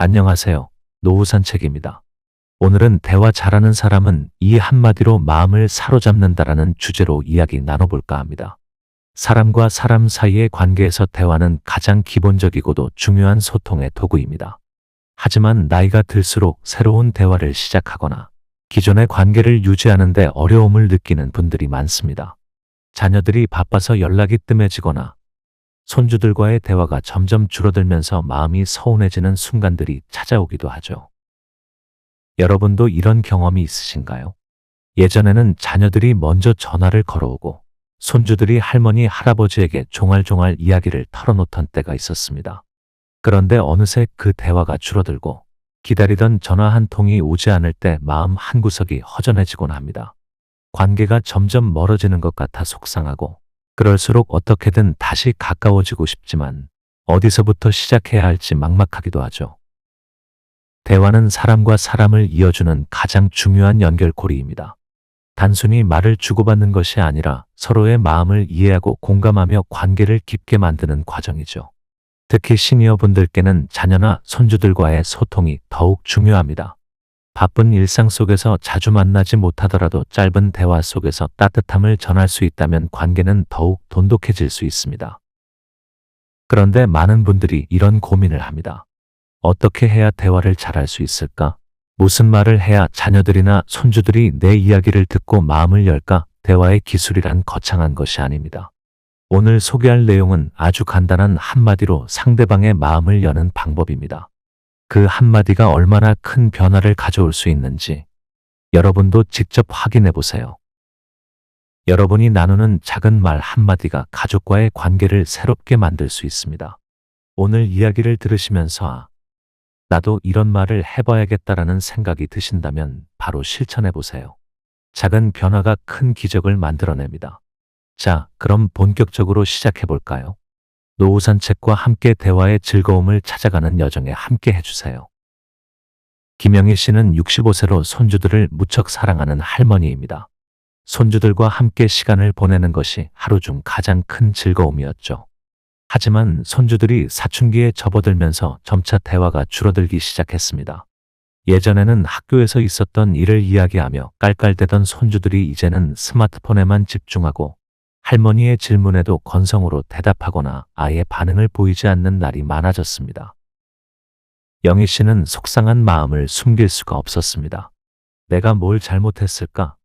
안녕하세요. 노후 산책입니다. 오늘은 대화 잘하는 사람은 이 한마디로 마음을 사로잡는다라는 주제로 이야기 나눠볼까 합니다. 사람과 사람 사이의 관계에서 대화는 가장 기본적이고도 중요한 소통의 도구입니다. 하지만 나이가 들수록 새로운 대화를 시작하거나 기존의 관계를 유지하는데 어려움을 느끼는 분들이 많습니다. 자녀들이 바빠서 연락이 뜸해지거나 손주들과의 대화가 점점 줄어들면서 마음이 서운해지는 순간들이 찾아오기도 하죠. 여러분도 이런 경험이 있으신가요? 예전에는 자녀들이 먼저 전화를 걸어오고 손주들이 할머니, 할아버지에게 종알종알 이야기를 털어놓던 때가 있었습니다. 그런데 어느새 그 대화가 줄어들고 기다리던 전화 한 통이 오지 않을 때 마음 한구석이 허전해지곤 합니다. 관계가 점점 멀어지는 것 같아 속상하고 그럴수록 어떻게든 다시 가까워지고 싶지만 어디서부터 시작해야 할지 막막하기도 하죠. 대화는 사람과 사람을 이어주는 가장 중요한 연결고리입니다. 단순히 말을 주고받는 것이 아니라 서로의 마음을 이해하고 공감하며 관계를 깊게 만드는 과정이죠. 특히 시니어분들께는 자녀나 손주들과의 소통이 더욱 중요합니다. 바쁜 일상 속에서 자주 만나지 못하더라도 짧은 대화 속에서 따뜻함을 전할 수 있다면 관계는 더욱 돈독해질 수 있습니다. 그런데 많은 분들이 이런 고민을 합니다. 어떻게 해야 대화를 잘할 수 있을까? 무슨 말을 해야 자녀들이나 손주들이 내 이야기를 듣고 마음을 열까? 대화의 기술이란 거창한 것이 아닙니다. 오늘 소개할 내용은 아주 간단한 한마디로 상대방의 마음을 여는 방법입니다. 그 한마디가 얼마나 큰 변화를 가져올 수 있는지 여러분도 직접 확인해 보세요. 여러분이 나누는 작은 말 한마디가 가족과의 관계를 새롭게 만들 수 있습니다. 오늘 이야기를 들으시면서 아, 나도 이런 말을 해봐야겠다라는 생각이 드신다면 바로 실천해 보세요. 작은 변화가 큰 기적을 만들어냅니다. 자, 그럼 본격적으로 시작해 볼까요? 노후 산책과 함께 대화의 즐거움을 찾아가는 여정에 함께 해주세요. 김영희 씨는 65세로 손주들을 무척 사랑하는 할머니입니다. 손주들과 함께 시간을 보내는 것이 하루 중 가장 큰 즐거움이었죠. 하지만 손주들이 사춘기에 접어들면서 점차 대화가 줄어들기 시작했습니다. 예전에는 학교에서 있었던 일을 이야기하며 깔깔대던 손주들이 이제는 스마트폰에만 집중하고 할머니의 질문에도 건성으로 대답하거나 아예 반응을 보이지 않는 날이 많아졌습니다. 영희 씨는 속상한 마음을 숨길 수가 없었습니다. 내가 뭘 잘못했을까?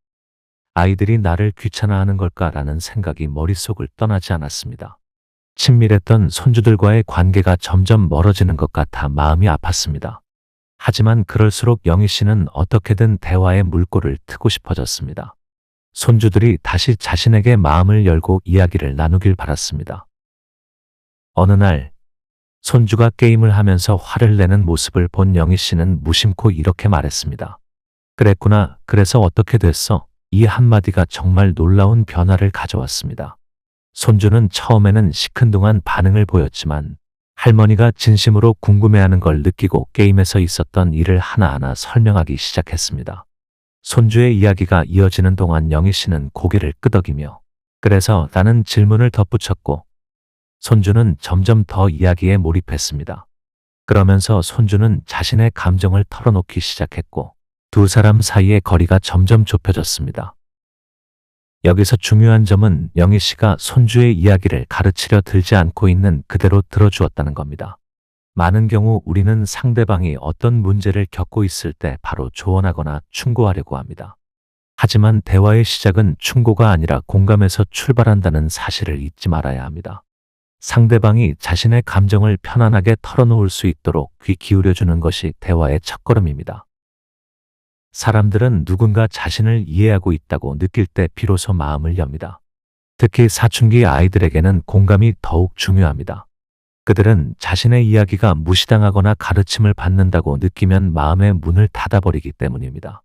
아이들이 나를 귀찮아하는 걸까라는 생각이 머릿속을 떠나지 않았습니다. 친밀했던 손주들과의 관계가 점점 멀어지는 것 같아 마음이 아팠습니다. 하지만 그럴수록 영희 씨는 어떻게든 대화의 물꼬를 트고 싶어졌습니다. 손주들이 다시 자신에게 마음을 열고 이야기를 나누길 바랐습니다. 어느 날 손주가 게임을 하면서 화를 내는 모습을 본 영희 씨는 무심코 이렇게 말했습니다. 그랬구나. 그래서 어떻게 됐어? 이 한마디가 정말 놀라운 변화를 가져왔습니다. 손주는 처음에는 시큰둥한 반응을 보였지만 할머니가 진심으로 궁금해하는 걸 느끼고 게임에서 있었던 일을 하나하나 설명하기 시작했습니다. 손주의 이야기가 이어지는 동안 영희 씨는 고개를 끄덕이며 그래서 나는 질문을 덧붙였고 손주는 점점 더 이야기에 몰입했습니다. 그러면서 손주는 자신의 감정을 털어놓기 시작했고 두 사람 사이의 거리가 점점 좁혀졌습니다. 여기서 중요한 점은 영희 씨가 손주의 이야기를 가르치려 들지 않고 있는 그대로 들어주었다는 겁니다. 많은 경우 우리는 상대방이 어떤 문제를 겪고 있을 때 바로 조언하거나 충고하려고 합니다. 하지만 대화의 시작은 충고가 아니라 공감에서 출발한다는 사실을 잊지 말아야 합니다. 상대방이 자신의 감정을 편안하게 털어놓을 수 있도록 귀 기울여주는 것이 대화의 첫걸음입니다. 사람들은 누군가 자신을 이해하고 있다고 느낄 때 비로소 마음을 엽니다. 특히 사춘기 아이들에게는 공감이 더욱 중요합니다. 그들은 자신의 이야기가 무시당하거나 가르침을 받는다고 느끼면 마음의 문을 닫아버리기 때문입니다.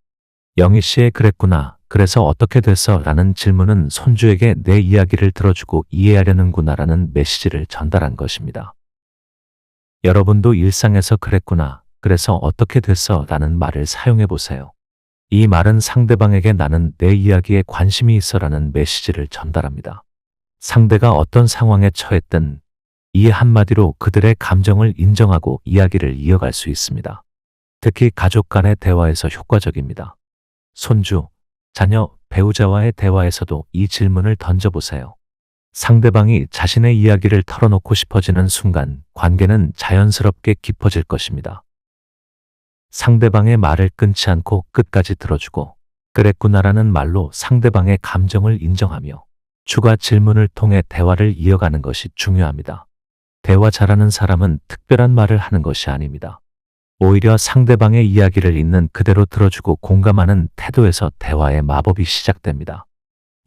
영희 씨의 그랬구나. 그래서 어떻게 됐어? 라는 질문은 손주에게 내 이야기를 들어주고 이해하려는구나 라는 메시지를 전달한 것입니다. 여러분도 일상에서 그랬구나. 그래서 어떻게 됐어? 라는 말을 사용해 보세요. 이 말은 상대방에게 나는 내 이야기에 관심이 있어 라는 메시지를 전달합니다. 상대가 어떤 상황에 처했든 이 한마디로 그들의 감정을 인정하고 이야기를 이어갈 수 있습니다. 특히 가족 간의 대화에서 효과적입니다. 손주, 자녀, 배우자와의 대화에서도 이 질문을 던져보세요. 상대방이 자신의 이야기를 털어놓고 싶어지는 순간 관계는 자연스럽게 깊어질 것입니다. 상대방의 말을 끊지 않고 끝까지 들어주고 그랬구나라는 말로 상대방의 감정을 인정하며 추가 질문을 통해 대화를 이어가는 것이 중요합니다. 대화 잘하는 사람은 특별한 말을 하는 것이 아닙니다. 오히려 상대방의 이야기를 있는 그대로 들어주고 공감하는 태도에서 대화의 마법이 시작됩니다.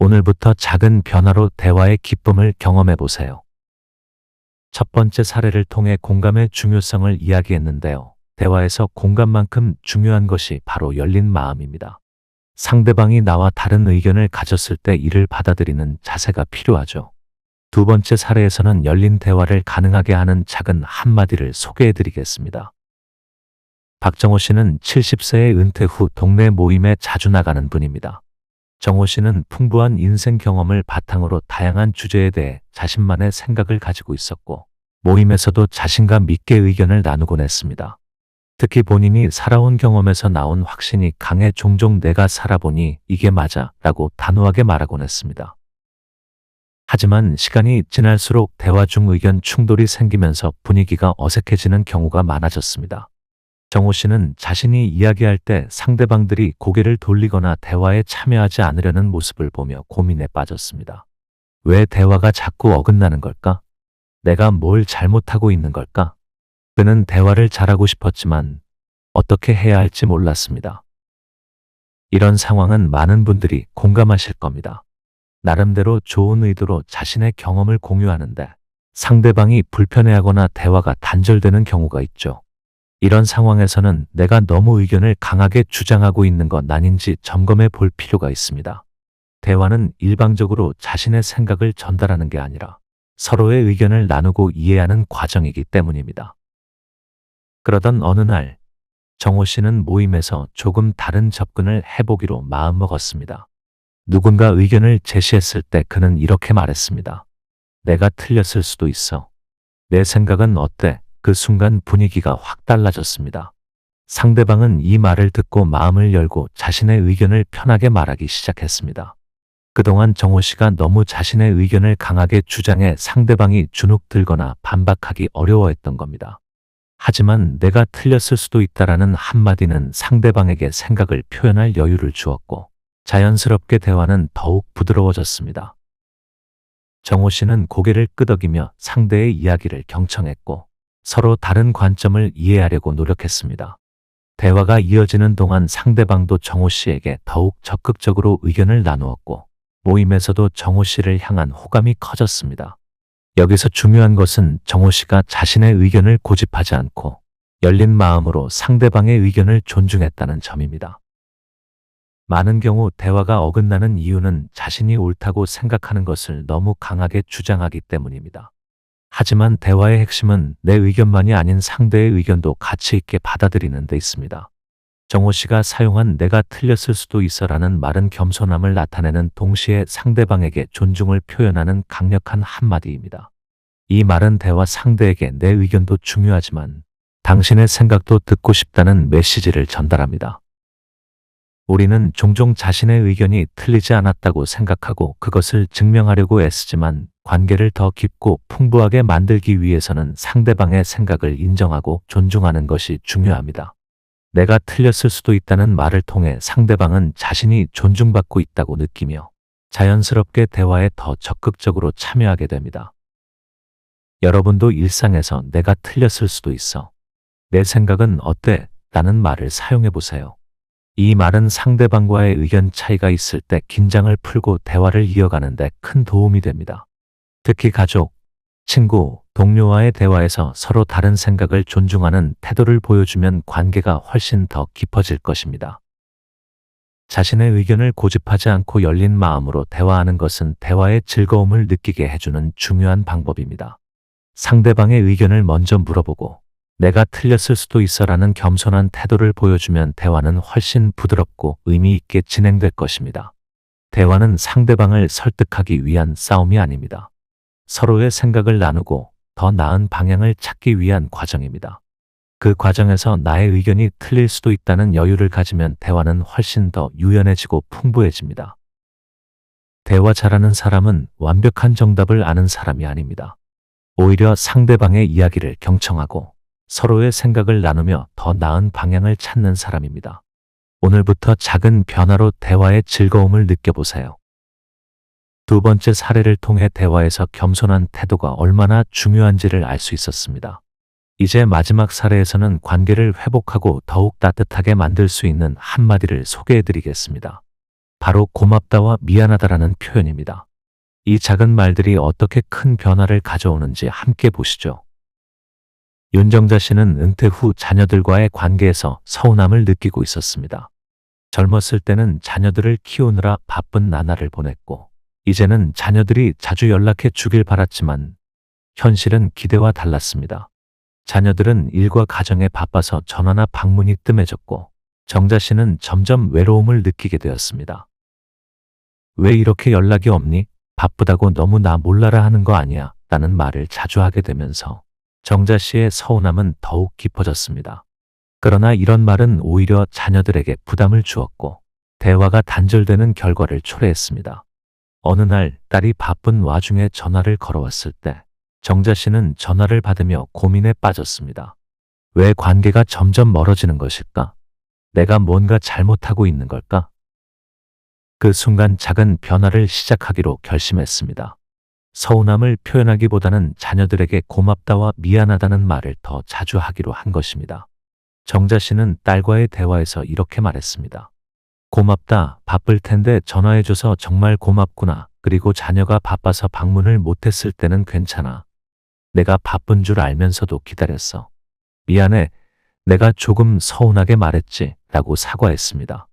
오늘부터 작은 변화로 대화의 기쁨을 경험해 보세요. 첫 번째 사례를 통해 공감의 중요성을 이야기했는데요. 대화에서 공감만큼 중요한 것이 바로 열린 마음입니다. 상대방이 나와 다른 의견을 가졌을 때 이를 받아들이는 자세가 필요하죠. 두 번째 사례에서는 열린 대화를 가능하게 하는 작은 한마디를 소개해 드리겠습니다. 박정호 씨는 70세의 은퇴 후 동네 모임에 자주 나가는 분입니다. 정호 씨는 풍부한 인생 경험을 바탕으로 다양한 주제에 대해 자신만의 생각을 가지고 있었고 모임에서도 자신감 있게 의견을 나누곤 했습니다. 특히 본인이 살아온 경험에서 나온 확신이 강해 종종 내가 살아보니 이게 맞아 라고 단호하게 말하곤 했습니다. 하지만 시간이 지날수록 대화 중 의견 충돌이 생기면서 분위기가 어색해지는 경우가 많아졌습니다. 정호 씨는 자신이 이야기할 때 상대방들이 고개를 돌리거나 대화에 참여하지 않으려는 모습을 보며 고민에 빠졌습니다. 왜 대화가 자꾸 어긋나는 걸까? 내가 뭘 잘못하고 있는 걸까? 그는 대화를 잘하고 싶었지만 어떻게 해야 할지 몰랐습니다. 이런 상황은 많은 분들이 공감하실 겁니다. 나름대로 좋은 의도로 자신의 경험을 공유하는데 상대방이 불편해하거나 대화가 단절되는 경우가 있죠. 이런 상황에서는 내가 너무 의견을 강하게 주장하고 있는 건 아닌지 점검해 볼 필요가 있습니다. 대화는 일방적으로 자신의 생각을 전달하는 게 아니라 서로의 의견을 나누고 이해하는 과정이기 때문입니다. 그러던 어느 날, 정호 씨는 모임에서 조금 다른 접근을 해보기로 마음먹었습니다. 누군가 의견을 제시했을 때 그는 이렇게 말했습니다. 내가 틀렸을 수도 있어. 내 생각은 어때? 그 순간 분위기가 확 달라졌습니다. 상대방은 이 말을 듣고 마음을 열고 자신의 의견을 편하게 말하기 시작했습니다. 그동안 정호 씨가 너무 자신의 의견을 강하게 주장해 상대방이 주눅 들거나 반박하기 어려워했던 겁니다. 하지만 내가 틀렸을 수도 있다라는 한마디는 상대방에게 생각을 표현할 여유를 주었고 자연스럽게 대화는 더욱 부드러워졌습니다. 정호 씨는 고개를 끄덕이며 상대의 이야기를 경청했고 서로 다른 관점을 이해하려고 노력했습니다. 대화가 이어지는 동안 상대방도 정호 씨에게 더욱 적극적으로 의견을 나누었고 모임에서도 정호 씨를 향한 호감이 커졌습니다. 여기서 중요한 것은 정호 씨가 자신의 의견을 고집하지 않고 열린 마음으로 상대방의 의견을 존중했다는 점입니다. 많은 경우 대화가 어긋나는 이유는 자신이 옳다고 생각하는 것을 너무 강하게 주장하기 때문입니다. 하지만 대화의 핵심은 내 의견만이 아닌 상대의 의견도 가치 있게 받아들이는 데 있습니다. 정호 씨가 사용한 내가 틀렸을 수도 있어라는 말은 겸손함을 나타내는 동시에 상대방에게 존중을 표현하는 강력한 한마디입니다. 이 말은 대화 상대에게 내 의견도 중요하지만 당신의 생각도 듣고 싶다는 메시지를 전달합니다. 우리는 종종 자신의 의견이 틀리지 않았다고 생각하고 그것을 증명하려고 애쓰지만 관계를 더 깊고 풍부하게 만들기 위해서는 상대방의 생각을 인정하고 존중하는 것이 중요합니다. 내가 틀렸을 수도 있다는 말을 통해 상대방은 자신이 존중받고 있다고 느끼며 자연스럽게 대화에 더 적극적으로 참여하게 됩니다. 여러분도 일상에서 내가 틀렸을 수도 있어. 내 생각은 어때? 라는 말을 사용해 보세요. 이 말은 상대방과의 의견 차이가 있을 때 긴장을 풀고 대화를 이어가는데 큰 도움이 됩니다. 특히 가족, 친구, 동료와의 대화에서 서로 다른 생각을 존중하는 태도를 보여주면 관계가 훨씬 더 깊어질 것입니다. 자신의 의견을 고집하지 않고 열린 마음으로 대화하는 것은 대화의 즐거움을 느끼게 해주는 중요한 방법입니다. 상대방의 의견을 먼저 물어보고 내가 틀렸을 수도 있어라는 겸손한 태도를 보여주면 대화는 훨씬 부드럽고 의미 있게 진행될 것입니다. 대화는 상대방을 설득하기 위한 싸움이 아닙니다. 서로의 생각을 나누고 더 나은 방향을 찾기 위한 과정입니다. 그 과정에서 나의 의견이 틀릴 수도 있다는 여유를 가지면 대화는 훨씬 더 유연해지고 풍부해집니다. 대화 잘하는 사람은 완벽한 정답을 아는 사람이 아닙니다. 오히려 상대방의 이야기를 경청하고 서로의 생각을 나누며 더 나은 방향을 찾는 사람입니다. 오늘부터 작은 변화로 대화의 즐거움을 느껴보세요. 두 번째 사례를 통해 대화에서 겸손한 태도가 얼마나 중요한지를 알 수 있었습니다. 이제 마지막 사례에서는 관계를 회복하고 더욱 따뜻하게 만들 수 있는 한마디를 소개해 드리겠습니다. 바로 고맙다와 미안하다라는 표현입니다. 이 작은 말들이 어떻게 큰 변화를 가져오는지 함께 보시죠. 윤정자 씨는 은퇴 후 자녀들과의 관계에서 서운함을 느끼고 있었습니다. 젊었을 때는 자녀들을 키우느라 바쁜 나날을 보냈고, 이제는 자녀들이 자주 연락해 주길 바랐지만, 현실은 기대와 달랐습니다. 자녀들은 일과 가정에 바빠서 전화나 방문이 뜸해졌고, 정자 씨는 점점 외로움을 느끼게 되었습니다. 왜 이렇게 연락이 없니? 바쁘다고 너무 나 몰라라 하는 거 아니야? 라는 말을 자주 하게 되면서 정자 씨의 서운함은 더욱 깊어졌습니다. 그러나 이런 말은 오히려 자녀들에게 부담을 주었고 대화가 단절되는 결과를 초래했습니다. 어느 날 딸이 바쁜 와중에 전화를 걸어왔을 때 정자 씨는 전화를 받으며 고민에 빠졌습니다. 왜 관계가 점점 멀어지는 것일까? 내가 뭔가 잘못하고 있는 걸까? 그 순간 작은 변화를 시작하기로 결심했습니다. 서운함을 표현하기보다는 자녀들에게 고맙다와 미안하다는 말을 더 자주 하기로 한 것입니다. 정자 씨는 딸과의 대화에서 이렇게 말했습니다. 고맙다. 바쁠 텐데 전화해줘서 정말 고맙구나. 그리고 자녀가 바빠서 방문을 못했을 때는 괜찮아. 내가 바쁜 줄 알면서도 기다렸어. 미안해. 내가 조금 서운하게 말했지. 라고 사과했습니다.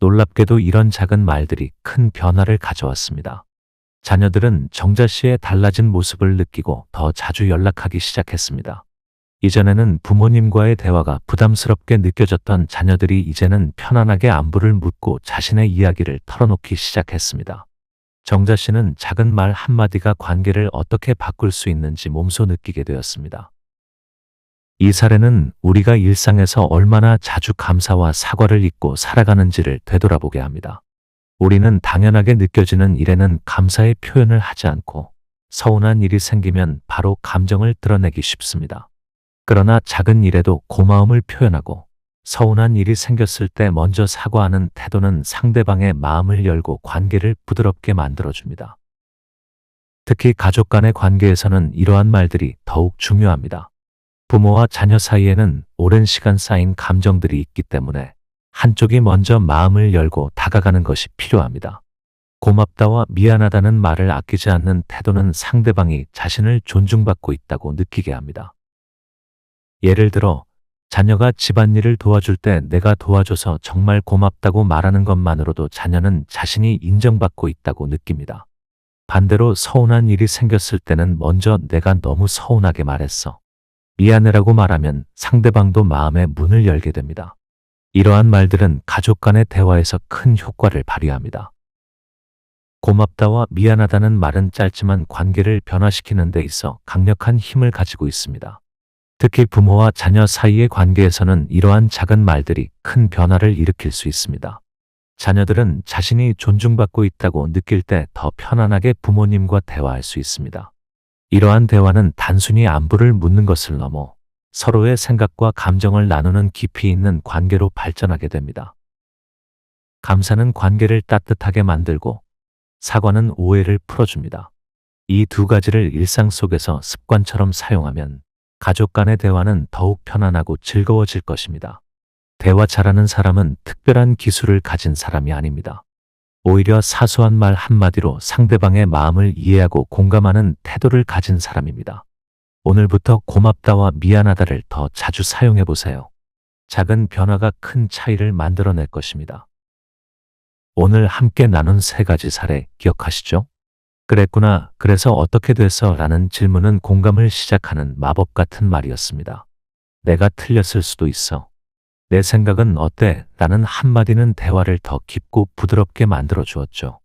놀랍게도 이런 작은 말들이 큰 변화를 가져왔습니다. 자녀들은 정자 씨의 달라진 모습을 느끼고 더 자주 연락하기 시작했습니다. 이전에는 부모님과의 대화가 부담스럽게 느껴졌던 자녀들이 이제는 편안하게 안부를 묻고 자신의 이야기를 털어놓기 시작했습니다. 정자 씨는 작은 말 한마디가 관계를 어떻게 바꿀 수 있는지 몸소 느끼게 되었습니다. 이 사례는 우리가 일상에서 얼마나 자주 감사와 사과를 잊고 살아가는지를 되돌아보게 합니다. 우리는 당연하게 느껴지는 일에는 감사의 표현을 하지 않고 서운한 일이 생기면 바로 감정을 드러내기 쉽습니다. 그러나 작은 일에도 고마움을 표현하고 서운한 일이 생겼을 때 먼저 사과하는 태도는 상대방의 마음을 열고 관계를 부드럽게 만들어줍니다. 특히 가족 간의 관계에서는 이러한 말들이 더욱 중요합니다. 부모와 자녀 사이에는 오랜 시간 쌓인 감정들이 있기 때문에 한쪽이 먼저 마음을 열고 다가가는 것이 필요합니다. 고맙다와 미안하다는 말을 아끼지 않는 태도는 상대방이 자신을 존중받고 있다고 느끼게 합니다. 예를 들어, 자녀가 집안일을 도와줄 때 내가 도와줘서 정말 고맙다고 말하는 것만으로도 자녀는 자신이 인정받고 있다고 느낍니다. 반대로 서운한 일이 생겼을 때는 먼저 내가 너무 서운하게 말했어. 미안해라고 말하면 상대방도 마음의 문을 열게 됩니다. 이러한 말들은 가족 간의 대화에서 큰 효과를 발휘합니다. 고맙다와 미안하다는 말은 짧지만 관계를 변화시키는 데 있어 강력한 힘을 가지고 있습니다. 특히 부모와 자녀 사이의 관계에서는 이러한 작은 말들이 큰 변화를 일으킬 수 있습니다. 자녀들은 자신이 존중받고 있다고 느낄 때 더 편안하게 부모님과 대화할 수 있습니다. 이러한 대화는 단순히 안부를 묻는 것을 넘어 서로의 생각과 감정을 나누는 깊이 있는 관계로 발전하게 됩니다. 감사는 관계를 따뜻하게 만들고 사과는 오해를 풀어줍니다. 이 두 가지를 일상 속에서 습관처럼 사용하면 가족 간의 대화는 더욱 편안하고 즐거워질 것입니다. 대화 잘하는 사람은 특별한 기술을 가진 사람이 아닙니다. 오히려 사소한 말 한마디로 상대방의 마음을 이해하고 공감하는 태도를 가진 사람입니다. 오늘부터 고맙다와 미안하다를 더 자주 사용해 보세요. 작은 변화가 큰 차이를 만들어낼 것입니다. 오늘 함께 나눈 세 가지 사례 기억하시죠? 그랬구나, 그래서 어떻게 됐어? 라는 질문은 공감을 시작하는 마법 같은 말이었습니다. 내가 틀렸을 수도 있어. 내 생각은 어때? 라는 한마디는 대화를 더 깊고 부드럽게 만들어 주었죠.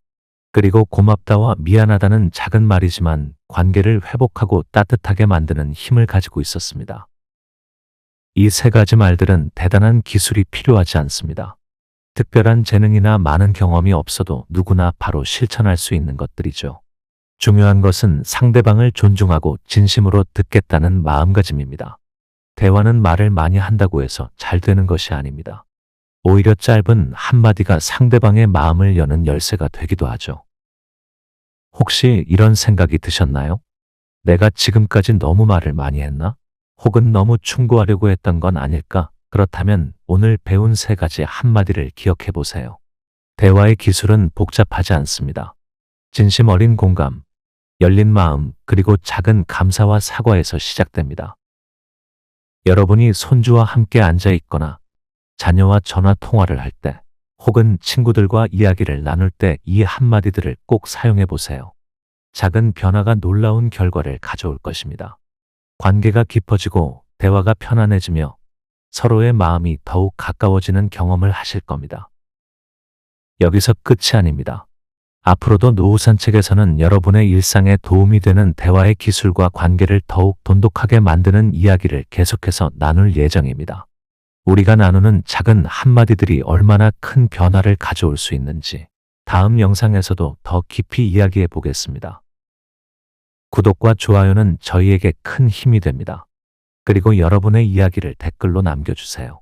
그리고 고맙다와 미안하다는 작은 말이지만 관계를 회복하고 따뜻하게 만드는 힘을 가지고 있었습니다. 이 세 가지 말들은 대단한 기술이 필요하지 않습니다. 특별한 재능이나 많은 경험이 없어도 누구나 바로 실천할 수 있는 것들이죠. 중요한 것은 상대방을 존중하고 진심으로 듣겠다는 마음가짐입니다. 대화는 말을 많이 한다고 해서 잘 되는 것이 아닙니다. 오히려 짧은 한마디가 상대방의 마음을 여는 열쇠가 되기도 하죠. 혹시 이런 생각이 드셨나요? 내가 지금까지 너무 말을 많이 했나? 혹은 너무 충고하려고 했던 건 아닐까? 그렇다면 오늘 배운 세 가지 한마디를 기억해 보세요. 대화의 기술은 복잡하지 않습니다. 진심 어린 공감, 열린 마음, 그리고 작은 감사와 사과에서 시작됩니다. 여러분이 손주와 함께 앉아 있거나 자녀와 전화 통화를 할 때, 혹은 친구들과 이야기를 나눌 때 이 한마디들을 꼭 사용해 보세요. 작은 변화가 놀라운 결과를 가져올 것입니다. 관계가 깊어지고 대화가 편안해지며 서로의 마음이 더욱 가까워지는 경험을 하실 겁니다. 여기서 끝이 아닙니다. 앞으로도 노후 산책에서는 여러분의 일상에 도움이 되는 대화의 기술과 관계를 더욱 돈독하게 만드는 이야기를 계속해서 나눌 예정입니다. 우리가 나누는 작은 한마디들이 얼마나 큰 변화를 가져올 수 있는지 다음 영상에서도 더 깊이 이야기해 보겠습니다. 구독과 좋아요는 저희에게 큰 힘이 됩니다. 그리고 여러분의 이야기를 댓글로 남겨주세요.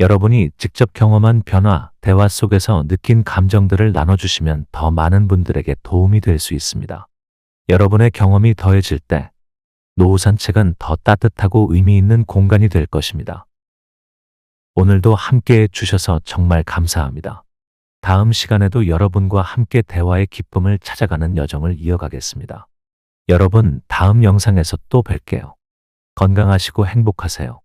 여러분이 직접 경험한 변화, 대화 속에서 느낀 감정들을 나눠주시면 더 많은 분들에게 도움이 될 수 있습니다. 여러분의 경험이 더해질 때 노후 산책은 더 따뜻하고 의미 있는 공간이 될 것입니다. 오늘도 함께 해 주셔서 정말 감사합니다. 다음 시간에도 여러분과 함께 대화의 기쁨을 찾아가는 여정을 이어가겠습니다. 여러분, 다음 영상에서 또 뵐게요. 건강하시고 행복하세요.